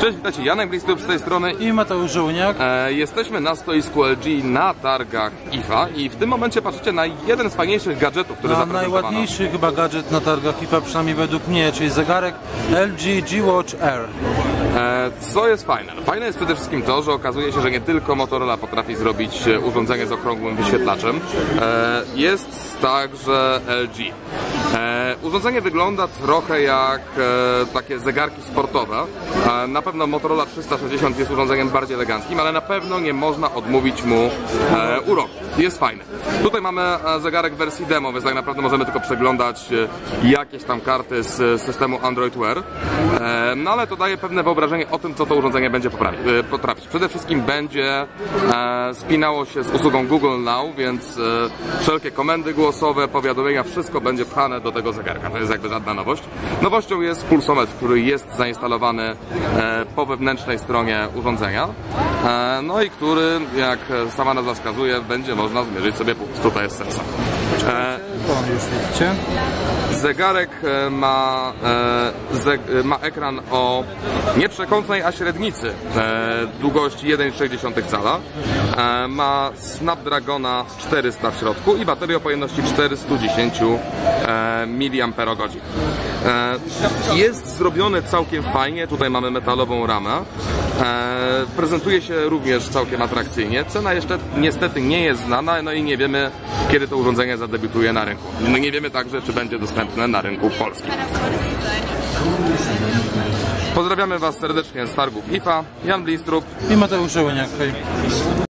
Cześć, witajcie, Janek Blistup z tej strony I Mateusz Żołniak. e, Jesteśmy na stoisku LG na targach IFA i w tym momencie patrzycie na jeden z fajniejszych gadżetów, który A zaprezentowano. najładniejszy chyba gadżet na targach IFA, przynajmniej według mnie, czyli zegarek LG G-Watch R. E, co jest fajne? No, Fajne jest przede wszystkim to, że okazuje się, że nie tylko Motorola potrafi zrobić e, urządzenie z okrągłym wyświetlaczem, e, jest także LG. E, urządzenie wygląda trochę jak e, takie zegarki sportowe. Na pewno Motorola 360 jest urządzeniem bardziej eleganckim, ale na pewno nie można odmówić mu e, uroku. Jest fajny. Tutaj mamy e, zegarek wersji demo, więc tak naprawdę możemy tylko przeglądać e, jakieś tam karty z systemu Android Wear. E, no ale to daje pewne wyobrażenie o tym, co to urządzenie będzie poprawi- e, potrafić. Przede wszystkim będzie e, spinało się z usługą Google Now, więc e, wszelkie komendy głosowe, powiadomienia, wszystko będzie pchane do tego zegarka. To jest jakby żadna nowość. Nowością jest pulsometr, który jest zainstalowany e, po wewnętrznej stronie urządzenia. E, no i który, jak sama nazwa wskazuje, będzie można zmierzyć sobie. Tutaj jest sensor. Już widzicie. Zegarek e, ma, e, e, ma ekran o nieprzekątnej, a średnicy e, długości 1,6 cala. E, ma Snapdragona 400 w środku i baterię o pojemności 410 e, mAh. E, jest zrobiony całkiem fajnie, tutaj mamy metalową ramę. E, prezentuje się również całkiem atrakcyjnie. Cena jeszcze niestety nie jest znana, no i nie wiemy, kiedy to urządzenie zadebiutuje na rynku. No nie wiemy także, czy będzie dostępne na rynku polskim. Pozdrawiamy Was serdecznie z targów IFA. Jan Blistrup. I Mateusz Żołniak. Hej.